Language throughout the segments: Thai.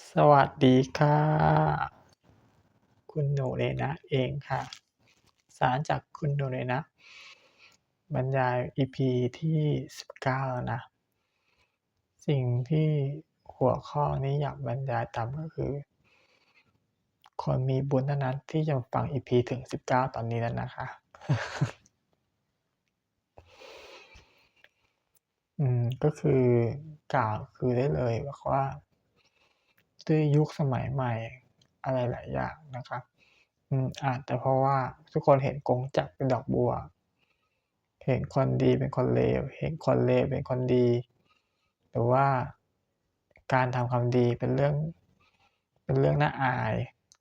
สวัสดีค่ะ คุณหนูเรนะเองค่ะ สารจากคุณหนูเรนะ บรรยาย EP ที่ 19แล้วนะ สิ่งที่หัวข้อนี้อยากบรรยายตามก็คือ คนมีบุญเท่านั้นที่จะฟัง EP ถึง 19 ตอนนี้แล้วนะคะ อืม ก็คือกล่าวคือได้เลยบอกว่า ด้วยยุคสมัยใหม่อะไรหลายอย่างนะครับอืมอาจจะเพราะว่าทุกคนเห็นกงจักเป็นดอกบัว เห็นคนดีเป็นคนเลว เห็นคนเลวเป็นคนดี หรือว่าการทำความดีเป็นเรื่อง เป็นเรื่องน่าอาย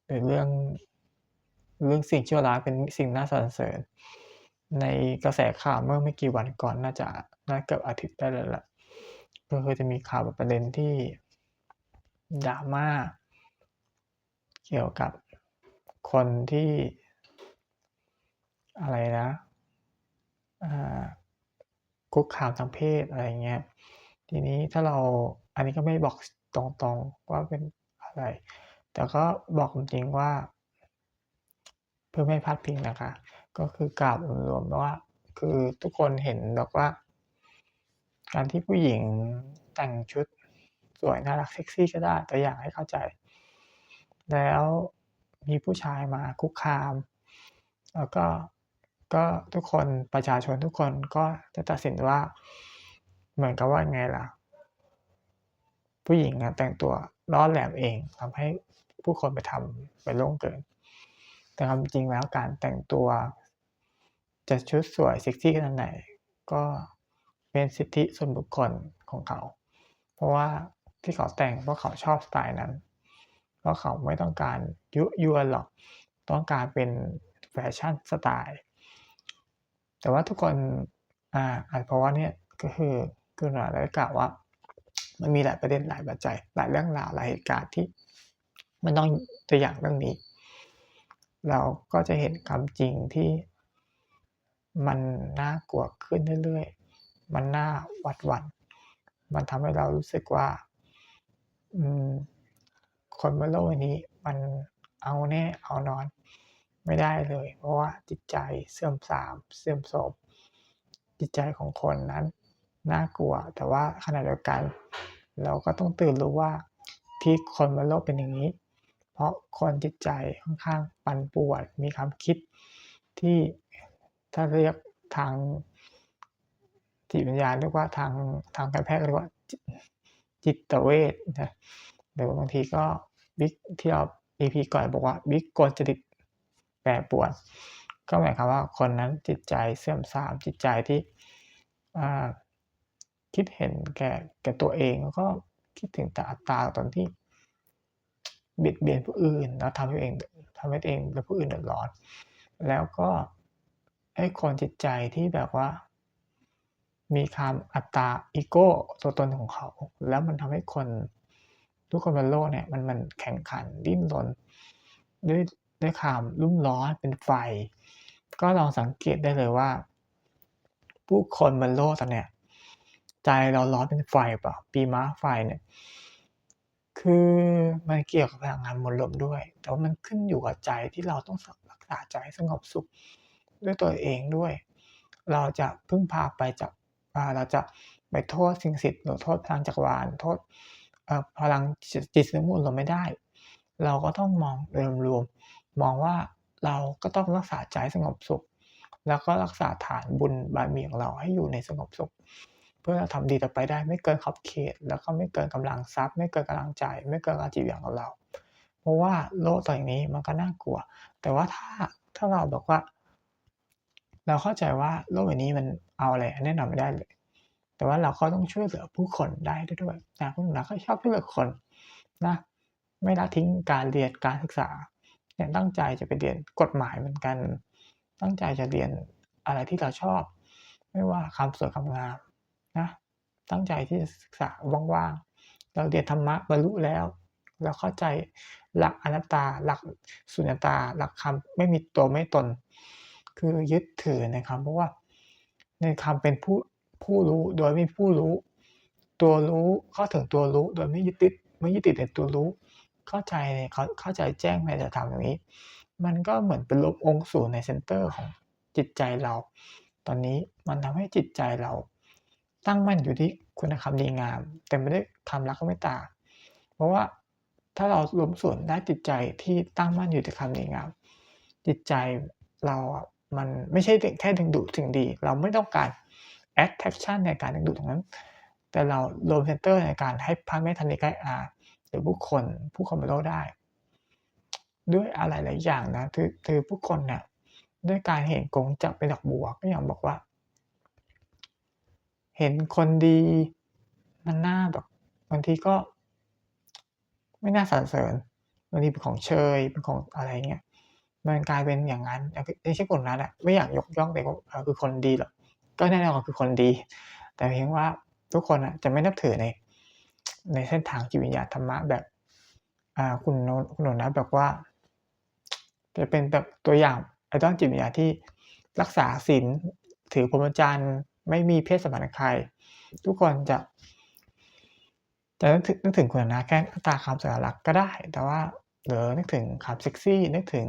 หรือเรื่องเรื่องสิ่งชั่วร้ายเป็นสิ่งน่าสรรเสริญ ในกระแสข่าวเมื่อไม่กี่วันก่อนน่าจะน่าเกือบอาทิตย์ได้แล้วแหละก็คือจะมีข่าวประเด็นที่ drama เกี่ยวกับคนที่ อะไรนะคุกคามทางเพศอะไรเงี้ยทีนี้ถ้าเราอันนี้ก็ไม่บอกตรงๆว่าเป็นอะไร แต่ก็บอกจริงว่า เพื่อไม่พลาดพิงนะคะ ก็คือกล่าวรวมๆว่าคือทุกคนเห็นแบบว่า การที่ผู้หญิงแต่งชุด สวยน่ารักเซ็กซี่ก็ได้ตัวอย่างให้เข้าใจ แล้วมีผู้ชายมาคุกคาม แล้วก็ก็ทุกคนประชาชนทุกคนก็จะตัดสินว่าเหมือนกับว่าไงล่ะ ผู้หญิงแต่งตัวล่อแหลมเองทำให้ผู้คนไปทำไปล่วงเกิน แต่ความจริงแล้วการแต่งตัว จะชุดสวยเซ็กซี่ขนาดไหน ก็เป็นสิทธิส่วนบุคคลของเขา เพราะว่า ที่เขาแต่งเพราะเขาชอบสไตล์นั้น เพราะเขาไม่ต้องการยุยวนหรอก ต้องการเป็นแฟชั่นสไตล์ แต่ว่าทุกคนอ่าอาจเพราะว่าเนี่ยก็คือคือหลายๆกล่าวว่า มันมีหลายประเด็นหลายปัจจัยหลายเรื่องราวหลายเหตุการณ์ที่ มันต้องตัวอย่างเรื่องนี้ เราก็จะเห็นความจริงที่มันน่ากลัวขึ้นเรื่อยๆ มันน่าหวาดหวั่นมันทำให้เรารู้สึกว่า คนบนโลกนี้มันเอาแน่เอานอนไม่ได้เลย เพราะว่าจิตใจเสื่อมทราม เสื่อมโทรมจิตใจของคนนั้นน่ากลัว แต่ว่าขณะเดียวกัน เราก็ต้องตื่นรู้ว่าที่คนบนโลกเป็นอย่างงี้ เพราะคนจิตใจค่อนข้างปั่นป่วนมีความคิดที่ถ้าเรียกทางจิตวิญญาณเรียกว่าทางทางการแพทย์เรียกว่า จิตเวชนะหรือบางทีก็วิกที่เรา EP ก่อนบอกว่าวิกลจริตแปรปวน ก็หมายความว่าคนนั้นจิตใจเสื่อมทรามจิตใจที่คิดเห็นแก่แก่ตัวเองแล้วก็คิดถึงแต่อัตตาตอนที่เบียดเบียนผู้อื่นแล้วทำให้ตัวเองทำให้ตัวเองและผู้อื่นเดือดร้อน แล้วก็ไอ้คนจิตใจที่แบบว่า มีความอัตตาอีโก้ตัวตนของเขา แล้วมันทำให้คนทุกคนบนโลกเนี่ยมันมันแข่งขันดิ้นรนด้วยด้วยความรุ่มร้อนเป็นไฟ ก็ลองสังเกตได้เลยว่า ผู้คนบนโลกตอนเนี้ยใจเราร้อนเป็นไฟเปล่าปีม้าไฟเนี่ยคือมันเกี่ยวกับพลังงานมวลลมด้วย แต่ว่ามันขึ้นอยู่กับใจที่เราต้องรักษาใจสงบสุขด้วยตัวเองด้วย เราจะพึ่งพาไปจาก เราจะไปโทษสิ่งศักดิ์สิทธิ์หรือโทษพลังจักรวาลโทษพลังจิตสมุนเราไม่ได้ เราก็ต้องมองโดยรวมมองว่าเราก็ต้องรักษาใจสงบสุข แล้วก็รักษาฐานบุญบารมีของเราให้อยู่ในสงบสุข เพื่อทำดีต่อไปได้ไม่เกินขอบเขต แล้วก็ไม่เกินกำลังทรัพย์ ไม่เกินกำลังใจ ไม่เกินการจิตวิญญาณของเรา เพราะว่าโลกตอนนี้มันก็น่ากลัว แต่ว่าถ้าถ้าเราบอกว่า เราเข้าใจว่าโลกใบนี้มันเอาอะไรแน่นอนไม่ได้เลย แต่ว่าเราก็ต้องช่วยเหลือผู้คนได้ด้วยนะคุณหนูนาก็ชอบช่วยเหลือคนนะไม่ละทิ้งการเรียนการศึกษาเนี่ยตั้งใจจะไปเรียนกฎหมายเหมือนกัน ตั้งใจจะเรียนอะไรที่เราชอบ ไม่ว่าความสวยความงามนะตั้งใจที่จะศึกษาว่างๆเราเรียนธรรมะบรรลุแล้วเราเข้าใจหลักอนัตตาหลักสุญญตา หลักคำไม่มีตัวไม่ตน คือยึดถือในคำเพราะว่าในคำเป็นผู้ผู้รู้โดยไม่มีผู้รู้ ตัวรู้เข้าถึงตัวรู้โดยไม่ยึดติดไม่ยึดติดในตัวรู้ เข้าใจในเขาเข้าใจแจ้งในธรรมตรงนี้ มันก็เหมือนเป็นลบองค์ศูนย์ในเซนเตอร์ของจิตใจเรา ตอนนี้มันทำให้จิตใจเรา ตั้งมั่นอยู่ที่คุณธรรมดีงามเต็มไปด้วยความรักและเมตตา เพราะว่าถ้าเรารวมส่วนได้จิตใจที่ตั้งมั่นอยู่ที่คำดีงามจิตใจเรา มันไม่ใช่แค่ดึงดูดสิ่งดี เราไม่ต้องการ attraction ในการดึงดูดตรงนั้น แต่เรารวมเซนเตอร์ในการให้พระเมตตานิกายอาหรือผู้คนผู้คนบนโลกได้ ด้วยอะไรหลายอย่างนะคือคือผู้คนเนี่ยด้วยการเห็นกงจักเป็นดอกบัวก็อย่างบอกว่า เห็นคนดีมันน่าแบบบางทีก็ ไม่น่าสรรเสริญบางทีเป็นของเชยเป็นของอะไรเงี้ย มันกลายเป็นอย่างนั้นไม่ใช่คนนั้นอะไม่อยากยกย่องแต่ก็คือคนดีหรอกก็แน่นอนคือคนดี แต่เพียงว่าทุกคนอะจะไม่นับถือในในเส้นทางจิตวิญญาณธรรมะแบบคุณโนคุณโนนะแบบว่า จะเป็นแบบตัวอย่างไอดอลจิตวิญญาณที่รักษาศีลถือพรหมจรรย์ไม่มีเพศสัมพันธ์กับใคร ทุกคนจะจะนึกถึงนึกถึงคุณนะแค่ตาคำสัญลักษณ์ก็ได้ แต่ว่าหรือนึกถึงคำเซ็กซี่นึกถึง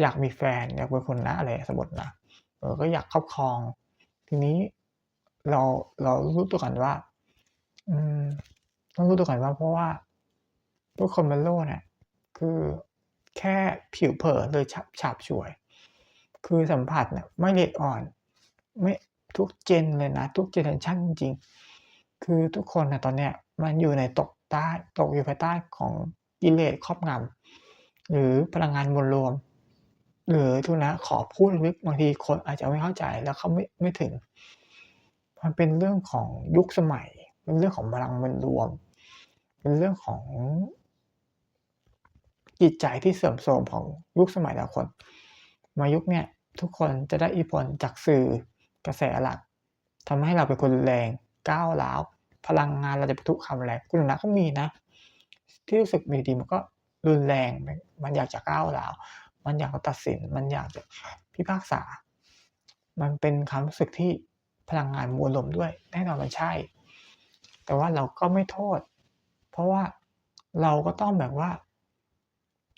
อยากมีแฟนอยากเป็นคนนะอะไรสมมตินะเออก็อยากครอบครอง ทีนี้เราเรารู้ตัวกันว่า อืม ต้องรู้ตัวกันว่าเพราะว่าทุกคนบนโลกเนี่ยคือแค่ผิวเผินเลยฉาบฉาบฉวย คือสัมผัสเนี่ยไม่ละเอียดอ่อน ไม่ทุกเจนเลยนะ ทุกเจเนอเรชันจริงๆ คือทุกคนนะตอนเนี้ยมันอยู่ในตกใต้ตกอยู่ภายใต้ของกิเลสครอบงำหรือพลังงานมวลรวม หรือทุนะขอพูดลึกบางทีคนอาจจะไม่เข้าใจแล้วเขาไม่ไม่ถึง มันเป็นเรื่องของยุคสมัย เป็นเรื่องของพลังมวลรวม เป็นเรื่องของจิตใจที่เสื่อมโทรมของยุคสมัยแต่คน มายุคเนี่ยทุกคนจะได้อิทธิพลจากสื่อกระแสหลักทำให้เราเป็นคนแรงก้าวร้าวพลังงานเราจะไปทุกคำแรงคุณนะก็มีนะ ที่รู้สึกมีดีมันก็รุนแรงมันอยากจะก้าวร้าว มันอยากตัดสิน มันอยากจะพิพากษา มันเป็นความรู้สึกที่พลังงานมวลลมด้วย แน่นอนมันใช่ แต่ว่าเราก็ไม่โทษ เพราะว่าเราก็ต้องแบบว่า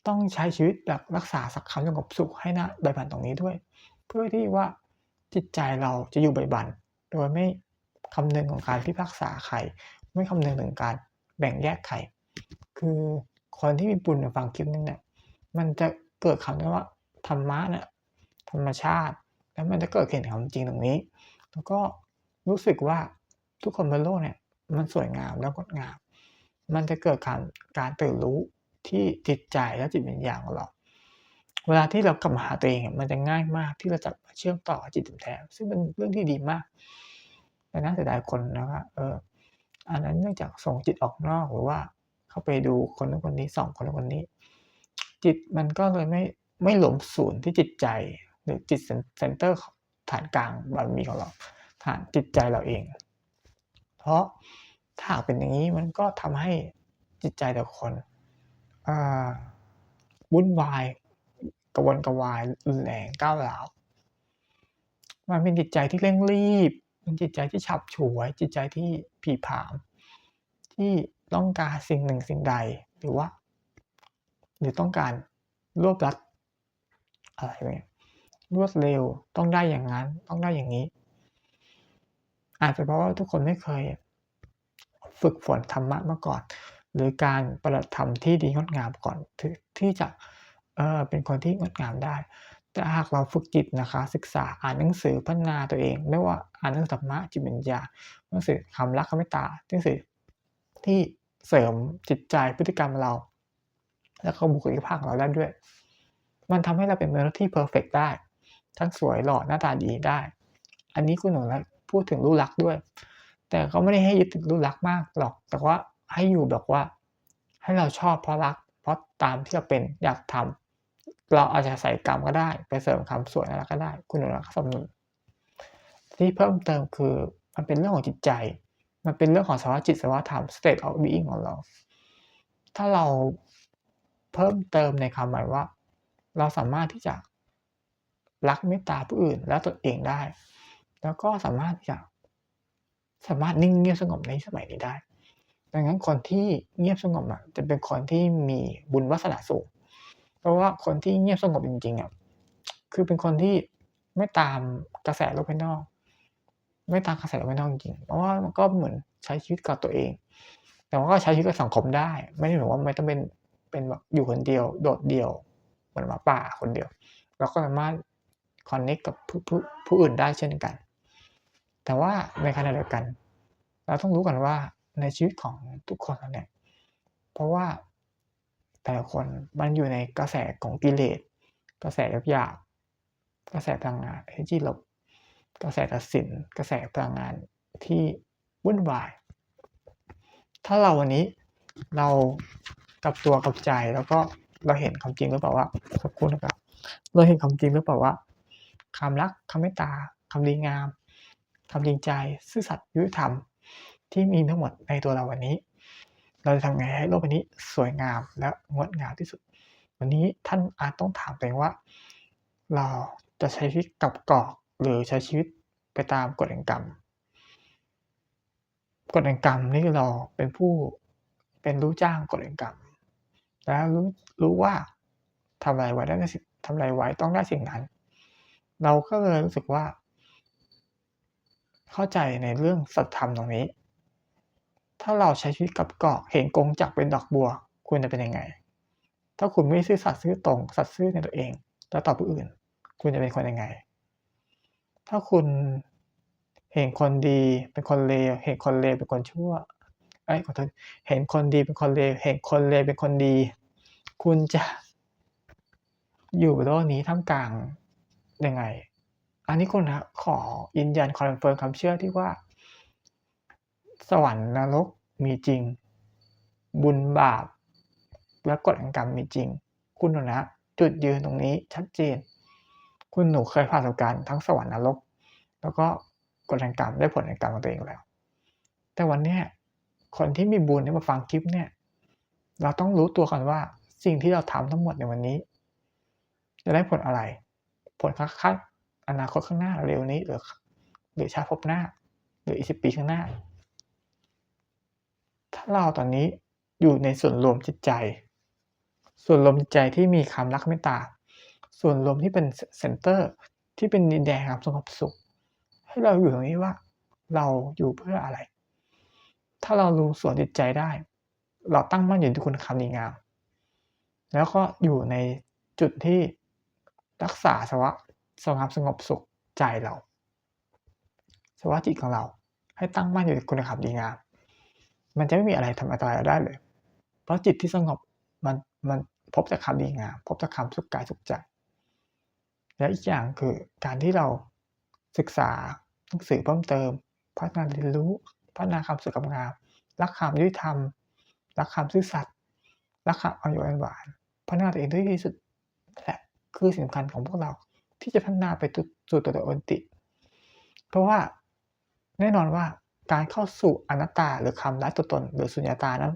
ต้องใช้ชีวิตแบบรักษาสักคำสงบสุขให้นะใบบันตรงนี้ด้วย เพื่อที่ว่าจิตใจเราจะอยู่ใบบันโดยไม่คำนึงของการพิพากษาใครไม่คำนึงถึงการแบ่งแยกใครคือคนที่มีบุญฟังคลิปนี้เนี่ยมันจะ เกิดคำนี้ว่าธรรมะเนี่ยธรรมชาติ แล้วมันจะเกิดเห็นความจริงตรงนี้ แล้วก็รู้สึกว่าทุกคนบนโลกเนี่ยมันสวยงามแล้วงดงาม มันจะเกิดการการตื่นรู้ที่จิตใจและจิตวิญญาณของเรา เวลาที่เรากลับมาหาตัวเองมันจะง่ายมากที่เราจะเชื่อมต่อจิตแท้ ซึ่งเป็นเรื่องที่ดีมากแต่น่าเสียดายคนนะว่าเอออันนั้นเนื่องจากส่งจิตออกนอกหรือว่าเข้าไปดูคนนั้นคนนี้สองคนนั้นคนนี้ จิตมันก็เลยไม่ไม่หลงศูนย์ที่จิตใจ หรือจิตเซนเตอร์ฐานกลางบารมีของเราฐานจิตใจเราเอง เพราะถ้าเป็นอย่างนี้มันก็ทำให้จิตใจแต่คนวุ่นวายกระวนกระวายรุนแรงก้าวร้าวมันเป็นจิตใจที่เร่งรีบเป็นจิตใจที่ฉับฉวย จิตใจที่ผีผาม ที่ต้องการสิ่งหนึ่งสิ่งใด หรือว่า หรือต้องการรวบรัดอะไรเนี่ยรวดเร็วต้องได้อย่างนั้น ต้องได้อย่างนี้ อาจจะเพราะว่าทุกคนไม่เคย ฝึกฝนธรรมะมาก่อน หรือการปฏิบัติธรรมที่ดีงดงามก่อนที่จะเออเป็นคนที่งดงามได้ แต่หากเราฝึกจิตนะคะ ศึกษาอ่านหนังสือพัฒนาตัวเอง ไม่ว่าอ่านหนังสือธรรมะจิตวิญญาหนังสือคำรักคำเมตตาหนังสือที่เสริมจิตใจพฤติกรรมเรา แล้วก็บุคลิกภาพของเราได้ด้วย มันทำให้เราเป็นมนุษย์ที่เพอร์เฟกได้ ทั้งสวยหล่อหน้าตาดีได้ อันนี้คุณหนูแล้วพูดถึงรูปลักษณ์ด้วย แต่เขาไม่ได้ให้ยึดติดรูปลักษณ์มากหรอก แต่ว่าให้อยู่แบบว่า ให้เราชอบเพราะรัก เพราะตามที่เราเป็นอยากทำเราอาจจะใส่กรรมก็ได้ ไปเสริมคำสวยอะไรก็ได้ คุณรักสมนุนที่เพิ่มเติมคือมันเป็นเรื่องของจิตใจ มันเป็นเรื่องของสภาวะจิตสภาวะธรรม state of being ของเรา ถ้าเรา เพิ่มเติมในคำหมายว่า เราสามารถที่จะรักเมตตาผู้อื่นและตัวเองได้ แล้วก็สามารถที่จะสามารถนิ่งเงียบสงบในสมัยนี้ได้ ดังนั้นคนที่เงียบสงบอะจะเป็นคนที่มีบุญวาสนาสูง เพราะว่าคนที่เงียบสงบจริงๆอะคือเป็นคนที่ไม่ตามกระแสโลกภายนอก ไม่ตามกระแสโลกภายนอกจริง เพราะว่ามันก็เหมือนใช้ชีวิตกับตัวเอง แต่ว่าก็ใช้ชีวิตกับสังคมได้ ไม่ได้หมายว่าไม่ต้องเป็น เป็นแบบอยู่คนเดียวโดดเดี่ยวเหมือนหมาป่าคนเดียว เราก็สามารถคอนเนคกับผู้ผู้ผู้อื่นได้เช่นกัน แต่ว่าในขณะเดียวกัน เราต้องรู้กันว่าในชีวิตของทุกคนเนี่ย เพราะว่าแต่ละคนมันอยู่ในกระแสของกิเลส กระแสหยาบกระแสพลังงานที่ลบกระแสตัดสิน กระแสพลังงานที่วุ่นวาย ถ้าเราวันนี้เรา กับตัวกับใจแล้วก็เราเห็นความจริงหรือเปล่าว่าสักครู่นะครับเราเห็นความจริงหรือเปล่าว่าคำรักคำเมตตาคำดีงามคำจริงใจซื่อสัตย์ยุติธรรมที่มีทั้งหมดในตัวเราวันนี้ เราจะทำไงให้โลกใบนี้สวยงามและงดงามที่สุด วันนี้ท่านอาจต้องถามตัวเองว่า เราจะใช้ชีวิตกับกอกหรือใช้ชีวิตไปตามกฎแห่งกรรมกฎแห่งกรรมนี่เราเป็นผู้เป็นรู้จ้างกฎแห่งกรรม แล้วรู้รู้ว่าทำอะไรไว้ได้สิ่งทำอะไรไว้ต้องได้สิ่งนั้น เราก็เลยรู้สึกว่า เข้าใจในเรื่องสัจธรรมตรงนี้ ถ้าเราใช้ชีวิตกับเกาะเห็นกงจักเป็นดอกบัว คุณจะเป็นยังไง ถ้าคุณไม่ซื่อสัตย์ซื่อตรง สัตย์ซื่อในตัวเอง แล้วต่อผู้อื่น คุณจะเป็นคนยังไง ถ้าคุณเห็นคนดีเป็นคนเลวเห็นคนเลวเป็นคนชั่ว ไอ้ขอโทษเห็นคนดีเป็นคนเลวเห็นคนเลวเป็นคนดี คุณจะอยู่โลกนี้ท่ามกลางยังไง อันนี้คุณนะขอยืนยันคอนเฟิร์มคำเชื่อที่ว่า สวรรค์นรกมีจริง บุญบาป และกฎแห่งกรรมมีจริง คุณหนูนะจุดยืนตรงนี้ชัดเจน คุณหนูเคยผ่านประสบการณ์ทั้งสวรรค์นรก แล้วก็กฎแห่งกรรมได้ผลแห่งกรรมของตัวเองแล้ว แต่วันนี้ คนที่มีบุญที่มาฟังคลิปเนี่ย เราต้องรู้ตัวกันว่าสิ่งที่เราทำทั้งหมดในวันนี้ จะได้ผลอะไร ผลคัดอนาคตข้างหน้าเร็วนี้หรือหรือชาติภพหน้า หรืออีกสิบปีข้างหน้า ถ้าเราตอนนี้อยู่ในส่วนรวมจิตใจ ส่วนรวมจิตใจที่มีความรักเมตตา ส่วนรวมที่เป็นเซ็นเตอร์ที่เป็นดินแดนความสงบสุข ให้เราอยู่ตรงนี้ว่า เราอยู่เพื่ออะไร ถ้าเรารู้ส่วนจิตใจได้ เราตั้งมั่นอยู่ที่คุณคำดีงาม แล้วก็อยู่ในจุดที่รักษาสภาวะสงบสงบสุขใจเราสภาวะจิตของเรา ให้ตั้งมั่นอยู่ในคุณธรรมดีงาม มันจะไม่มีอะไรทำอันตรายเราได้เลย เพราะจิตที่สงบมันมันพบแต่คำดีงาม พบแต่คำสุขกายสุขใจ และอีกอย่างคือการที่เราศึกษาหนังสือเพิ่มเติมพัฒนาเรียนรู้ พัฒนาคำสุขงามรักคำยุติธรรม รักคำซื่อสัตย์รักคำอ่อนโยนหวานพัฒนาตัวเองได้วยที่สุดและคือสิ่งสำคัญของพวกเราที่จะพัฒนาไปสู่ตัวตนติ เพราะว่าแน่นอนว่าการเข้าสู่อนัตตาหรือคำไร้ตัวตน หรือสุญญตานั้น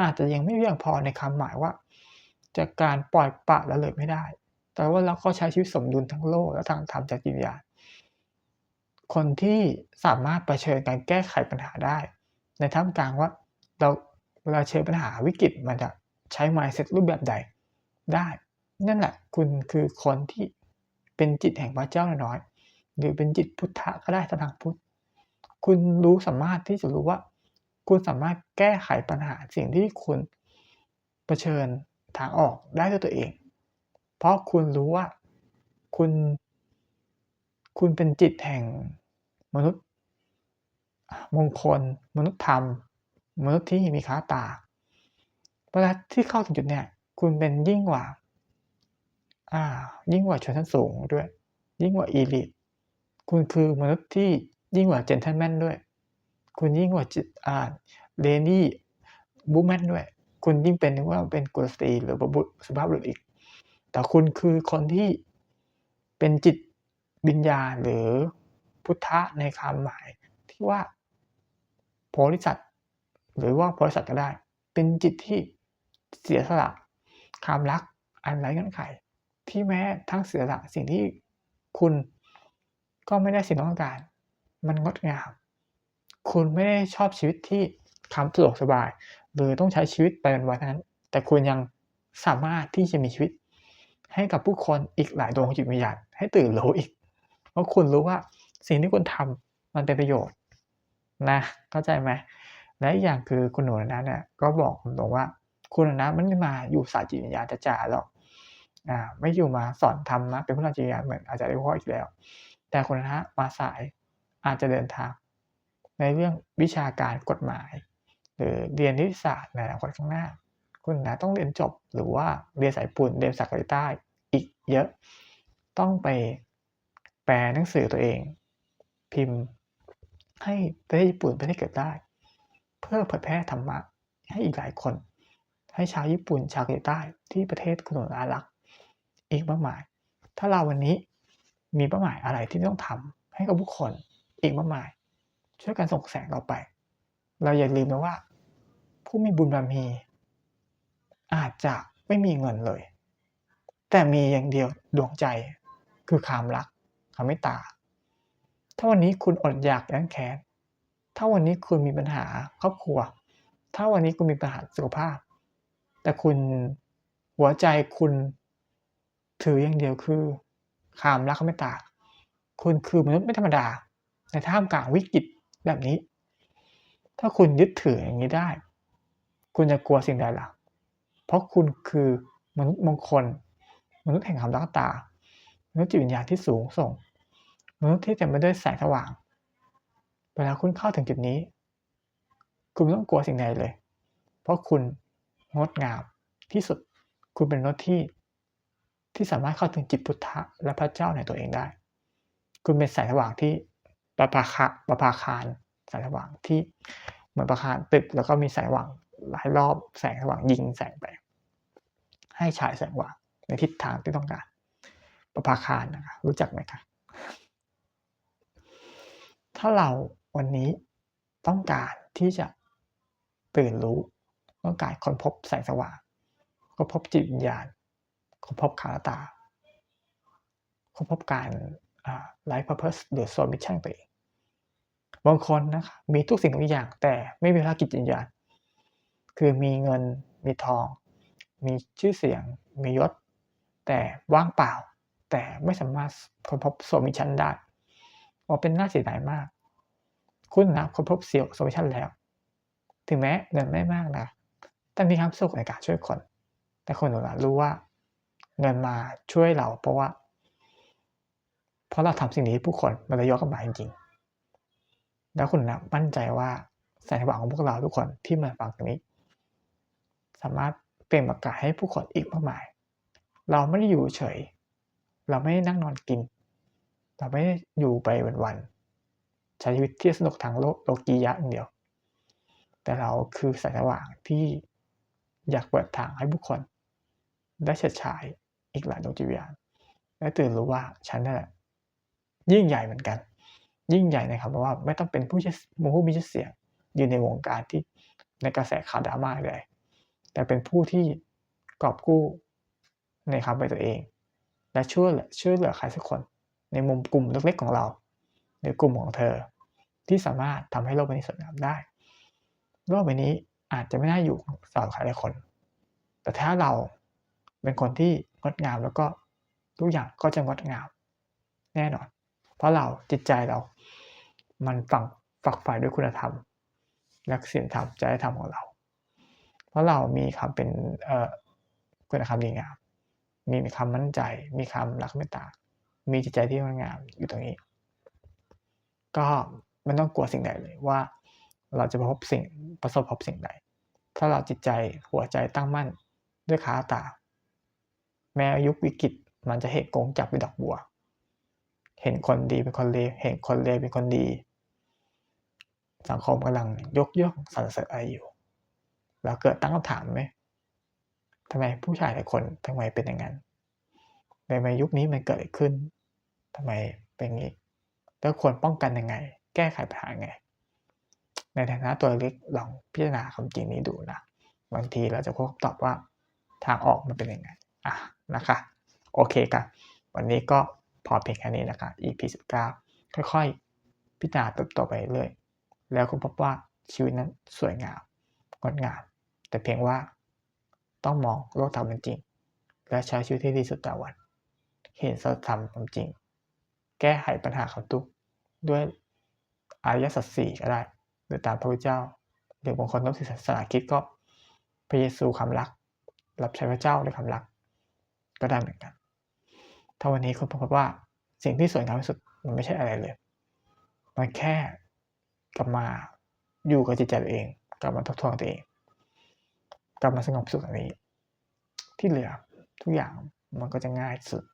อาจจะยังไม่เพียงพอในคำหมายว่าจะการปล่อยปละละเลยไม่ได้ แต่ว่าเราก็ใช้ชีวิตสมดุลทั้งโลกและทางธรรมจากจิตวิญญาณ คนที่สามารถประเชิญการแก้ไขปัญหาได้ ในท่ามกลางว่าเราเวลาเชิญปัญหาวิกฤตมันจะใช้ mindset รูปแบบใดได้ นั่นแหละคุณคือคนที่เป็นจิตแห่งพระเจ้าน้อย หรือเป็นจิตพุทธะก็ได้ทางพุทธ คุณรู้สามารถที่จะรู้ว่า คุณสามารถแก้ไขปัญหาสิ่งที่คุณเผชิญทางออกได้ด้วยตัวเอง เพราะคุณรู้ว่า คุณ คุณเป็นจิตแห่งมนุษย์ มงคล มนุษย์ธรรม มนุษย์ที่มีค้าตาเวลาที่เข้าถึงจุดเนี้ยคุณเป็นยิ่งกว่า อ่า ยิ่งกว่าชนชั้นสูงด้วย ยิ่งกว่าอีลิทคุณคือมนุษย์ที่ยิ่งกว่าเจนเทลแมนด้วย คุณยิ่งกว่าจิตอ่าเลนี่บูแมนด้วย คุณยิ่งเป็นว่าเป็นกุลสตรีหรือบุตรสุภาพบุรุษอีก แต่คุณคือคนที่เป็นจิต วิญญาณหรือพุทธะในคำหมายที่ว่าโพธิสัตว์หรือว่าโพธิสัตว์ก็ได้ เป็นจิตที่เสียสละความรักอันไร้เงื่อนไข ที่แม้ทั้งเสียสละสิ่งที่คุณก็ไม่ได้สิ่งต้องการ มันงดงาม คุณไม่ได้ชอบชีวิตที่ความสะดวกสบาย หรือต้องใช้ชีวิตไปวันนั้น แต่คุณยังสามารถที่จะมีชีวิต ให้กับผู้คนอีกหลายดวงจิตวิญญาณให้ตื่นรู้อีก เพราะคุณรู้ว่าสิ่งที่คุณทำมันเป็นประโยชน์นะเข้าใจไหมและอีกอย่างคือคุณหนูนั้นเนี่ยก็บอกผมตรงว่าคุณนะไม่ได้มาอยู่สายจิตวิญญาณจ๋าหรอกอ่าไม่อยู่มาสอนธรรมะเป็นผู้นำจิตวิญญาณเหมือนอาจารย์ได้พ่ออีกแล้ว แต่คุณนะมาสายอาจจะเดินทาง ในเรื่องวิชาการกฎหมาย หรือเรียนนิติศาสตร์ในอนาคตข้างหน้า คุณนะต้องเรียนจบหรือว่าเรียนสายปุ่นเรียนสักใต้อีกเยอะ ต้องไป แปลหนังสือตัวเอง พิมพ์ ให้ประเทศญี่ปุ่นประเทศเกิดได้ เพื่อเผยแพร่ธรรมะให้อีกหลายคน ให้ชาวญี่ปุ่นชาวเกาหลีใต้ที่ประเทศคุณหนูรัก อีกมากมาย ถ้าเราวันนี้มีเป้าหมายอะไรที่ต้องทำให้กับผู้คนอีกมากมาย ช่วยกันส่งแสงเราไป เราอย่าลืมนะว่า ผู้มีบุญบารมี อาจจะไม่มีเงินเลย แต่มีอย่างเดียวดวงใจคือความรัก ความเมตตา ถ้าวันนี้คุณอดอยากยันแค้นถ้าวันนี้คุณมีปัญหาครอบครัว ถ้าวันนี้คุณมีปัญหาสุขภาพ แต่คุณหัวใจคุณถืออย่างเดียวคือความรักความเมตตา คุณคือมนุษย์ไม่ธรรมดา ในท่ามกลางวิกฤตแบบนี้ ถ้าคุณยึดถืออย่างนี้ได้ คุณจะกลัวสิ่งใดล่ะ เพราะคุณคือมนุษย์มงคล มนุษย์แห่งความรักตามนุษย์จิตวิญญาณที่สูงส่ง มนุษย์ที่เต็มไปด้วยแสงสว่าง เวลาคุณเข้าถึงจุดนี้ คุณไม่ต้องกลัวสิ่งใดเลย เพราะคุณงดงามที่สุด คุณเป็นมนุษย์ที่ ที่สามารถเข้าถึงจิตพุทธะและพระเจ้าในตัวเองได้ คุณเป็นแสงสว่างที่ประภาคาประภาคารแสงสว่างที่เหมือนประคารตึกแล้วก็มีแสงสว่างหลายรอบแสงสว่างยิงแสงไปให้ฉายแสงว่างในทิศทางที่ต้องการ ประภาคารนะครับรู้จักไหมครับ ถ้าเราวันนี้ต้องการที่จะตื่นรู้ต้องการค้นพบแสงสว่างก็พบจิตวิญญาณค้นพบขาตาค้นพบการไลฟ์เพอร์เพสหรือโซมิชชั่นตัวเองบางคนนะครับมีทุกสิ่งทุกอย่าง แต่ไม่มีภารกิจจิตวิญญาณคือมีเงินมีทอง มีชื่อเสียง มียศ แต่ว่างเปล่า แต่ไม่สามารถค้นพบโซมิชันได้ ว่าเป็นน่าเสียดายมาก คุณนะค้นพบเซียวโซมิชันแล้ว ถึงแม้เงินไม่มากนะ แต่มีความสุขในการช่วยคน แต่คนหนูนะรู้ว่า เงินมาช่วยเราเพราะว่า เพราะเราทำสิ่งนี้ผู้คนมันจะยกกลับมาจริงๆ แล้วคุณนะมั่นใจว่าแสงสว่างของพวกเราทุกคนที่มาฟังตรงนี้ สามารถเปลี่ยนประกาศให้ผู้คนอีกมากมาย เราไม่ได้อยู่เฉย เราไม่ได้นั่งนอนกิน เราไม่ได้อยู่ไปวันๆใช้ชีวิตที่สนุกทางโลกโลกียะอย่างเดียว แต่เราคือแสงสว่างที่อยากเปิดทางให้ผู้คนได้เฉิดฉายอีกหลายดวงจิตวิญญาณและตื่นรู้ว่าฉันนั่นแหละยิ่งใหญ่เหมือนกัน ยิ่งใหญ่นะครับเพราะว่าไม่ต้องเป็นผู้มผู้มีชื่อเสียงอยู่ในวงการที่ในกระแสข่าวดราม่าเลย แต่เป็นผู้ที่กอบกู้ในความเป็นตัวเอง และช่วยช่วยเหลือใครสักคน ในมุมกลุ่มเล็กๆของเราในกลุ่มของเธอ ที่สามารถทำให้โลกใบนี้สวยงามได้ โลกใบนี้อาจจะไม่น่าอยู่สำหรับใครหลายคน แต่ถ้าเราเป็นคนที่งดงามแล้วก็ทุกอย่างก็จะงดงามแน่นอน เพราะเราจิตใจเรา มันฝังฝักใฝ่ด้วยคุณธรรมและศีลธรรมจริยธรรมของเรา เพราะเรามีคำเป็นเอ่อคุณธรรมดีงาม มีคำมั่นใจ มีคำรักเมตตา มีจิตใจที่งดงามอยู่ตรงนี้ ก็ไม่ต้องกลัวสิ่งใดเลยว่า เราจะพบสิ่งประสบพบสิ่งใด ถ้าเราจิตใจหัวใจตั้งมั่นด้วยขาตา แม้ยุควิกฤตมันจะเหตุโกงจับไปดอกบัว เห็นคนดีเป็นคนเลวเห็นคนเลวเป็นคนดี สังคมกำลังยกย่องสรรเสริญอะไรอยู่แล้วเกิดตั้งคำถามไหมทำไมผู้ชายหลายคนทำไมเป็นอย่างนั้น ในยุคนี้มันเกิดขึ้นทำไมเป็นอย่างนี้แล้วควรป้องกันยังไง แก้ไขปัญหาไง ในฐานะตัวเล็กลองพิจารณาคำจริงนี้ดูนะ บางทีเราจะพบตอบว่าทางออกมันเป็นยังไง อะนะคะ โอเคครับวันนี้ก็พอเพียงแค่นี้นะคะ EP 19 ค่อยๆ พิจารณาเติบโตไปเรื่อย แล้วคุณพบว่าชีวิตนั้นสวยงามงดงาม แต่เพียงว่าต้องมองโลกตามเป็นจริง และใช้ชีวิตที่ดีสุดแต่วัน เห็นสัจธรรมความจริง แก้ไขปัญหาของทุกด้วยอริยสัจสี่ก็ได้ หรือตามพระพุทธเจ้า หรือบางคนนับถือศาสนาคิดก็พระเยซูคำรัก รับใช้พระเจ้าด้วยคำรัก ก็ได้เหมือนกัน ถ้าวันนี้คุณพบว่าสิ่งที่สวยงามที่สุดมันไม่ใช่อะไรเลย มันแค่กลับมาอยู่กับจิตใจตัวเอง กลับมาทบทวนตัวเอง กลับมาสงบสุขอันนี้ ที่เหลือทุกอย่างมันก็จะง่ายสุด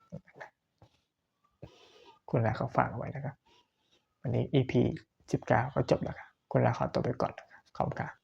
คุณลาเขาฝากเอาไว้นะครับ วันนี้ EP 19 ก็จบแล้วครับคุณลาขอตัวไปก่อนนะครับขอบคุณครับ